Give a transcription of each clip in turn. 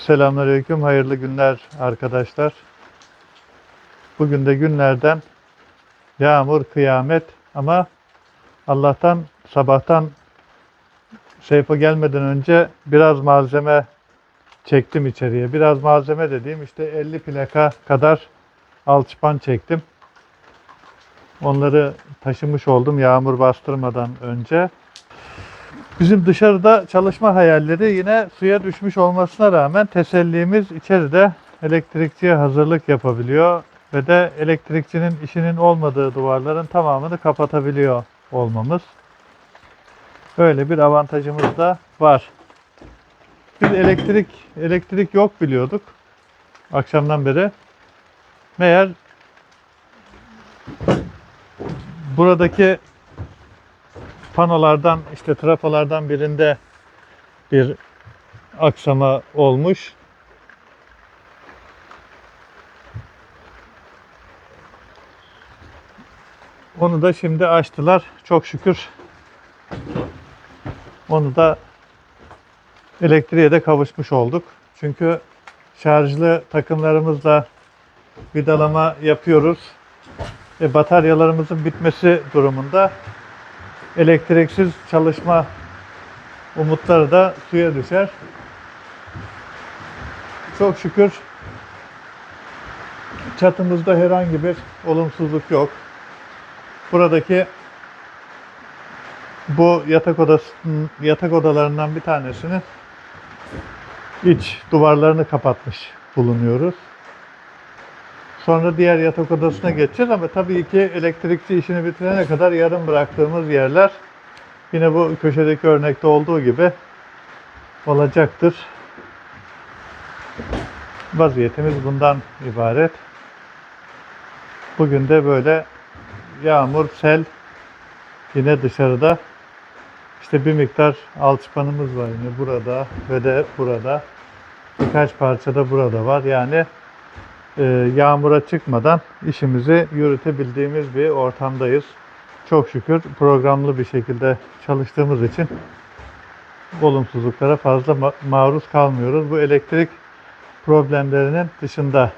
Selamünaleyküm, hayırlı günler arkadaşlar. Bugün de günlerden yağmur, kıyamet ama Allah'tan sabahtan Seyfo gelmeden önce biraz malzeme çektim içeriye. Biraz malzeme dediğim işte 50 plaka kadar alçıpan çektim. Onları taşımış oldum yağmur bastırmadan önce. Bizim dışarıda çalışma hayalleri yine suya düşmüş olmasına rağmen tesellimiz içeride elektrikçiye hazırlık yapabiliyor ve de elektrikçinin işinin olmadığı duvarların tamamını kapatabiliyor olmamız. Böyle bir avantajımız da var. Biz elektrik elektrik yok biliyorduk akşamdan beri. Meğer buradaki panolardan işte trafolardan birinde bir aksama olmuş. Onu da şimdi açtılar. Çok şükür. Onu da elektriğe de kavuşmuş olduk. Çünkü şarjlı takımlarımızla vidalama yapıyoruz. E, bataryalarımızın bitmesi durumunda elektriksiz çalışma umutları da suya düşer. Çok şükür çatımızda herhangi bir olumsuzluk yok. Buradaki bu yatak odası yatak odalarından bir tanesini iç duvarlarını kapatmış bulunuyoruz. Sonra diğer yatak odasına geçeceğiz ama tabii ki elektrikçi işini bitirene kadar yarım bıraktığımız yerler yine bu köşedeki örnekte olduğu gibi olacaktır. Vaziyetimiz bundan ibaret. Bugün de böyle yağmur, sel yine dışarıda işte bir miktar alçıpanımız var yine burada ve de burada. Birkaç parça da burada var. Yani yağmura çıkmadan işimizi yürütebildiğimiz bir ortamdayız. Çok şükür programlı bir şekilde çalıştığımız için olumsuzluklara fazla ma- maruz kalmıyoruz. Bu elektrik problemlerinin dışında.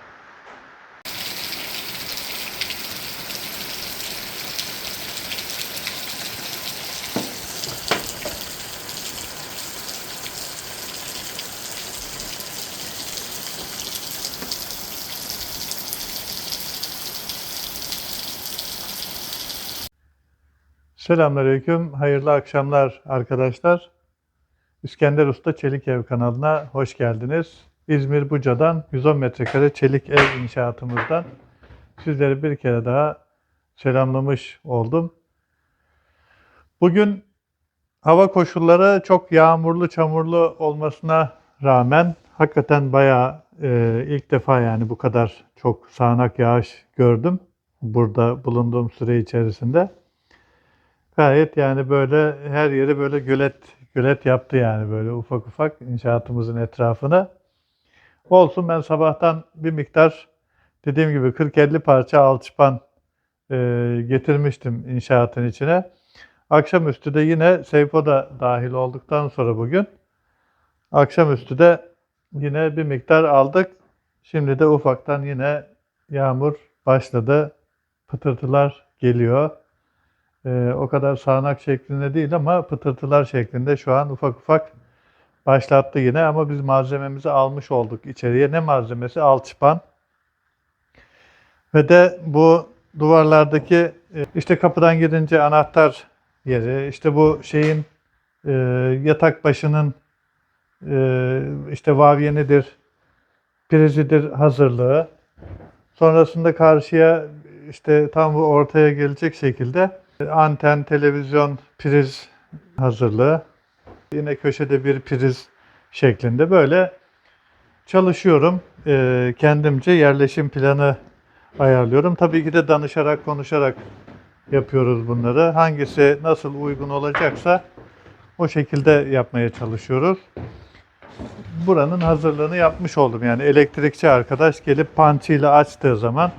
Selamünaleyküm, hayırlı akşamlar arkadaşlar. İskender Usta Çelik Ev kanalına hoş geldiniz. İzmir Buca'dan 110 metrekare çelik ev inşaatımızdan sizleri bir kere daha selamlamış oldum. Bugün hava koşulları çok yağmurlu, çamurlu olmasına rağmen hakikaten bayağı e, ilk defa yani bu kadar çok sağanak yağış gördüm burada bulunduğum süre içerisinde. Gayet yani böyle her yeri böyle gölet gölet yaptı yani böyle ufak ufak inşaatımızın etrafını. Olsun ben sabahtan bir miktar dediğim gibi 40-50 parça alçıpan e, getirmiştim inşaatın içine. Akşamüstü de yine Seyfo da dahil olduktan sonra bugün akşamüstü de yine bir miktar aldık. Şimdi de ufaktan yine yağmur başladı. Pıtırtılar geliyor. Ee, o kadar sağanak şeklinde değil ama pıtırtılar şeklinde şu an ufak ufak başlattı yine ama biz malzememizi almış olduk içeriye. Ne malzemesi? Alçıpan. Ve de bu duvarlardaki e, işte kapıdan girince anahtar yeri, işte bu şeyin e, yatak başının e, işte vavyenidir, prizidir hazırlığı. Sonrasında karşıya işte tam bu ortaya gelecek şekilde anten, televizyon, priz hazırlığı. Yine köşede bir priz şeklinde böyle çalışıyorum. Ee, kendimce yerleşim planı ayarlıyorum. Tabii ki de danışarak, konuşarak yapıyoruz bunları. Hangisi nasıl uygun olacaksa o şekilde yapmaya çalışıyoruz. Buranın hazırlığını yapmış oldum. Yani elektrikçi arkadaş gelip pançıyla açtığı zaman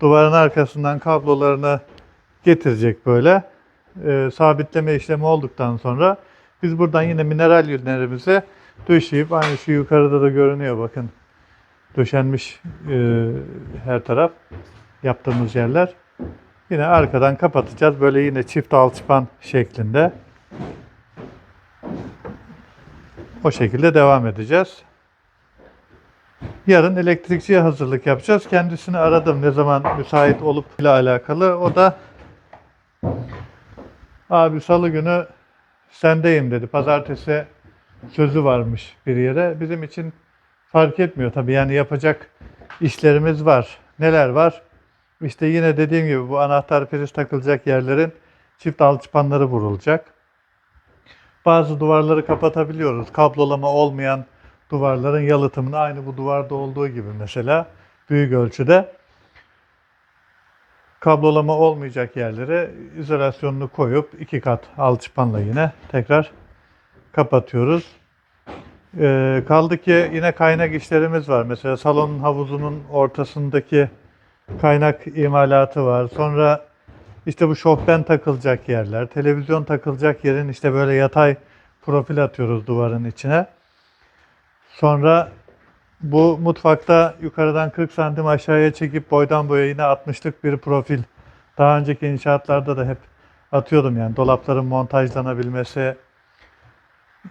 duvarın arkasından kablolarını getirecek böyle. Ee, sabitleme işlemi olduktan sonra biz buradan yine mineral yünlerimizi döşeyip aynı şu yukarıda da görünüyor bakın. Döşenmiş e, her taraf yaptığımız yerler. Yine arkadan kapatacağız. Böyle yine çift alçıpan şeklinde. O şekilde devam edeceğiz. Yarın elektrikçiye hazırlık yapacağız. Kendisini aradım ne zaman müsait olup ile alakalı. O da abi salı günü sendeyim dedi. Pazartesi sözü varmış bir yere. Bizim için fark etmiyor tabii. Yani yapacak işlerimiz var. Neler var? İşte yine dediğim gibi bu anahtar priz takılacak yerlerin çift alçıpanları vurulacak. Bazı duvarları kapatabiliyoruz. Kablolama olmayan duvarların yalıtımını aynı bu duvarda olduğu gibi mesela büyük ölçüde kablolama olmayacak yerlere izolasyonunu koyup iki kat alçıpanla yine tekrar kapatıyoruz. Ee, kaldı ki yine kaynak işlerimiz var. Mesela salonun havuzunun ortasındaki kaynak imalatı var. Sonra işte bu şofben takılacak yerler, televizyon takılacak yerin işte böyle yatay profil atıyoruz duvarın içine. Sonra bu mutfakta yukarıdan 40 santim aşağıya çekip boydan boya yine 60'lık bir profil. Daha önceki inşaatlarda da hep atıyordum yani dolapların montajlanabilmesi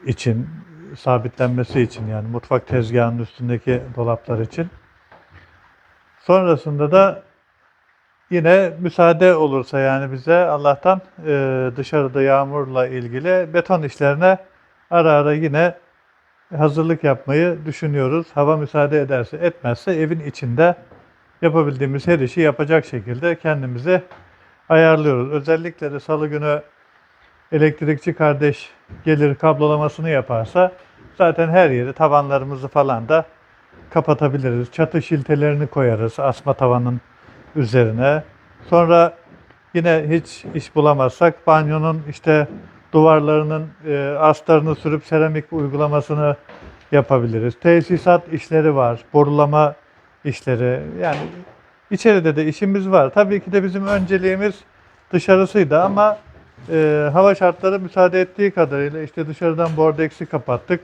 için, sabitlenmesi için yani mutfak tezgahının üstündeki dolaplar için. Sonrasında da yine müsaade olursa yani bize Allah'tan e, dışarıda yağmurla ilgili beton işlerine ara ara yine hazırlık yapmayı düşünüyoruz. Hava müsaade ederse etmezse evin içinde yapabildiğimiz her işi yapacak şekilde kendimizi ayarlıyoruz. Özellikle de salı günü elektrikçi kardeş gelir kablolamasını yaparsa zaten her yeri tavanlarımızı falan da kapatabiliriz. Çatı şiltelerini koyarız asma tavanın üzerine. Sonra yine hiç iş bulamazsak banyonun işte duvarlarının e, astarını sürüp seramik uygulamasını yapabiliriz. Tesisat işleri var, borulama işleri. Yani içeride de işimiz var. Tabii ki de bizim önceliğimiz dışarısıydı ama e, hava şartları müsaade ettiği kadarıyla işte dışarıdan bordeksi kapattık.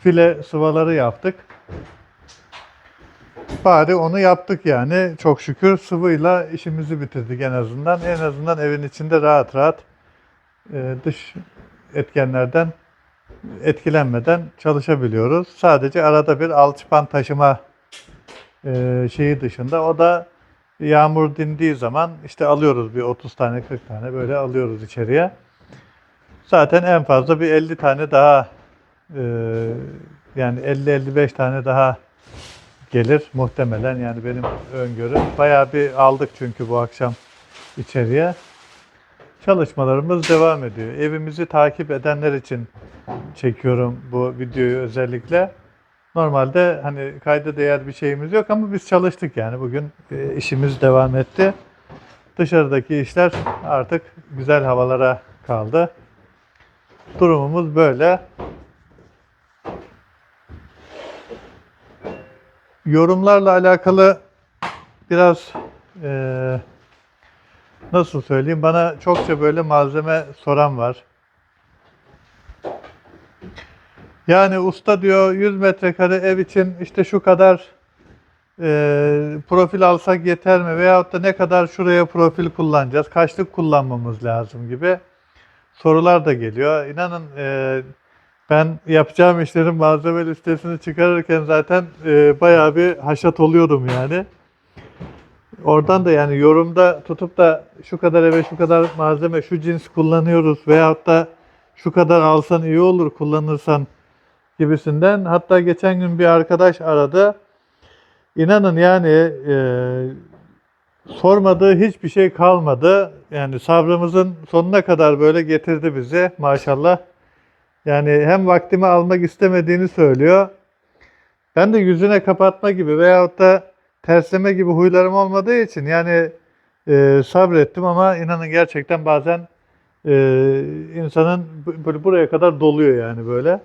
File sıvaları yaptık. Bari onu yaptık yani. Çok şükür sıvıyla işimizi bitirdik en azından. En azından evin içinde rahat rahat dış etkenlerden etkilenmeden çalışabiliyoruz. Sadece arada bir alçıpan taşıma e, şeyi dışında o da yağmur dindiği zaman işte alıyoruz bir 30 tane 40 tane böyle alıyoruz içeriye. Zaten en fazla bir 50 tane daha e, yani 50-55 tane daha gelir muhtemelen yani benim öngörüm. Bayağı bir aldık çünkü bu akşam içeriye. Çalışmalarımız devam ediyor. Evimizi takip edenler için çekiyorum bu videoyu özellikle. Normalde hani kayda değer bir şeyimiz yok ama biz çalıştık yani bugün e, işimiz devam etti. Dışarıdaki işler artık güzel havalara kaldı. Durumumuz böyle. Yorumlarla alakalı biraz eee nasıl söyleyeyim bana çokça böyle malzeme soran var. Yani usta diyor 100 metrekare ev için işte şu kadar e, profil alsak yeter mi? Veyahut da ne kadar şuraya profil kullanacağız? Kaçlık kullanmamız lazım gibi sorular da geliyor. İnanın e, ben yapacağım işlerin malzeme listesini çıkarırken zaten e, bayağı bir haşat oluyordum yani. Oradan da yani yorumda tutup da şu kadar eve şu kadar malzeme, şu cins kullanıyoruz veyahut da şu kadar alsan iyi olur kullanırsan gibisinden. Hatta geçen gün bir arkadaş aradı. İnanın yani e, sormadığı hiçbir şey kalmadı. Yani sabrımızın sonuna kadar böyle getirdi bizi maşallah. Yani hem vaktimi almak istemediğini söylüyor. Ben de yüzüne kapatma gibi veyahut da tersleme gibi huylarım olmadığı için yani e, sabrettim ama inanın gerçekten bazen e, insanın böyle buraya kadar doluyor yani böyle.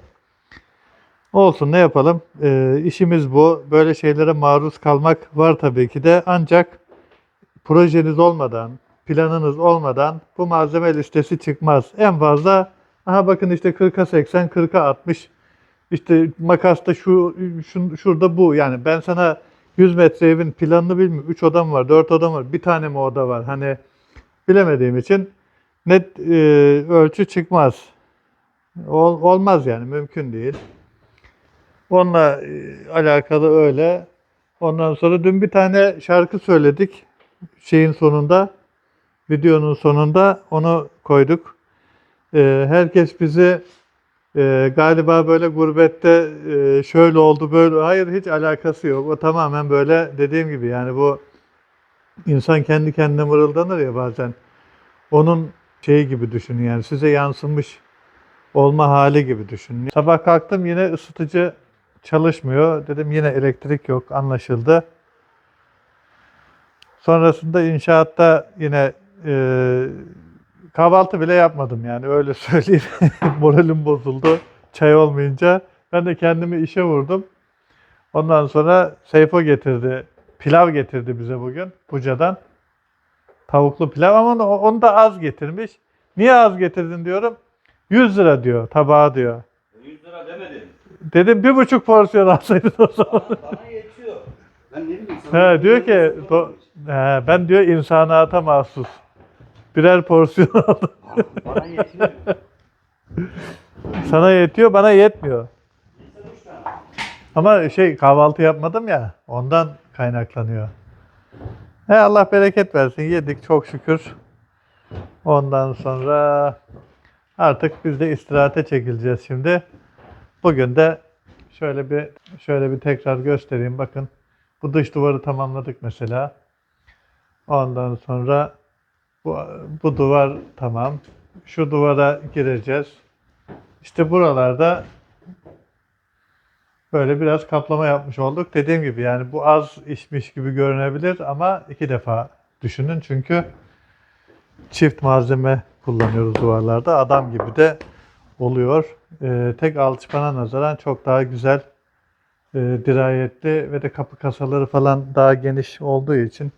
Olsun ne yapalım? E, işimiz bu. Böyle şeylere maruz kalmak var tabii ki de ancak projeniz olmadan, planınız olmadan bu malzeme listesi çıkmaz. En fazla aha bakın işte 40'a 80, 40'a 60 İşte makasta şu, şu şurada bu. Yani ben sana 100 metre evin planını bilmiyorum. 3 odam var, 4 odam var. Bir tane mi oda var? Hani bilemediğim için net e, ölçü çıkmaz. Ol- olmaz yani mümkün değil. Onunla e, alakalı öyle. Ondan sonra dün bir tane şarkı söyledik. Şeyin sonunda, videonun sonunda onu koyduk. E, herkes bizi e, galiba böyle gurbette e, şöyle oldu böyle. Hayır hiç alakası yok. O tamamen böyle dediğim gibi yani bu insan kendi kendine mırıldanır ya bazen. Onun şeyi gibi düşünün yani size yansımış olma hali gibi düşünün. Sabah kalktım yine ısıtıcı çalışmıyor. Dedim yine elektrik yok anlaşıldı. Sonrasında inşaatta yine e, kahvaltı bile yapmadım yani öyle söyleyeyim. Moralim bozuldu çay olmayınca. Ben de kendimi işe vurdum. Ondan sonra Seyfo getirdi. Pilav getirdi bize bugün Buca'dan. Tavuklu pilav ama onu, da az getirmiş. Niye az getirdin diyorum. 100 lira diyor tabağa diyor. 100 lira demedin. Dedim bir buçuk porsiyon alsaydın o zaman. Bana, bana yetiyor. Ben ne bileyim. He, diyor ki do- he, ben diyor insanata mahsus. Birer porsiyon aldım. Bana yetiyor. Sana yetiyor bana yetmiyor. Ama şey kahvaltı yapmadım ya ondan kaynaklanıyor. He Allah bereket versin yedik çok şükür. Ondan sonra artık biz de istirahate çekileceğiz şimdi. Bugün de şöyle bir şöyle bir tekrar göstereyim bakın. Bu dış duvarı tamamladık mesela. Ondan sonra bu, bu duvar tamam. Şu duvara gireceğiz. İşte buralarda böyle biraz kaplama yapmış olduk. Dediğim gibi yani bu az işmiş gibi görünebilir ama iki defa düşünün çünkü çift malzeme kullanıyoruz duvarlarda. Adam gibi de oluyor. Ee, tek alçıpana nazaran çok daha güzel, e, dirayetli ve de kapı kasaları falan daha geniş olduğu için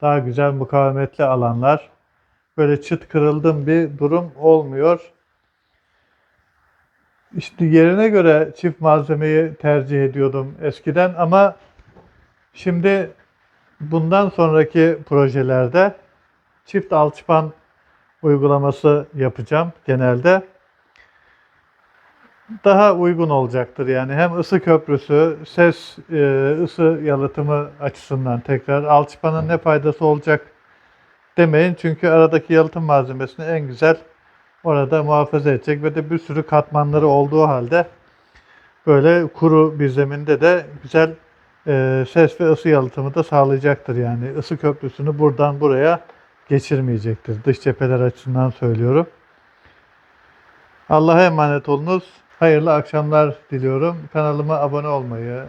daha güzel mukavemetli alanlar. Böyle çıt kırıldım bir durum olmuyor. İşte yerine göre çift malzemeyi tercih ediyordum eskiden ama şimdi bundan sonraki projelerde çift alçıpan uygulaması yapacağım genelde. Daha uygun olacaktır yani hem ısı köprüsü, ses, e, ısı yalıtımı açısından tekrar alçıpanın ne faydası olacak demeyin çünkü aradaki yalıtım malzemesini en güzel orada muhafaza edecek ve de bir sürü katmanları olduğu halde böyle kuru bir zeminde de güzel e, ses ve ısı yalıtımı da sağlayacaktır. Yani ısı köprüsünü buradan buraya geçirmeyecektir. Dış cepheler açısından söylüyorum. Allah'a emanet olunuz. Hayırlı akşamlar diliyorum. Kanalıma abone olmayı,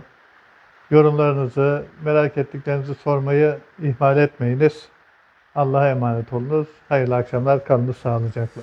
yorumlarınızı, merak ettiklerinizi sormayı ihmal etmeyiniz. Allah'a emanet olunuz. Hayırlı akşamlar. Kalınız sağlıcakla.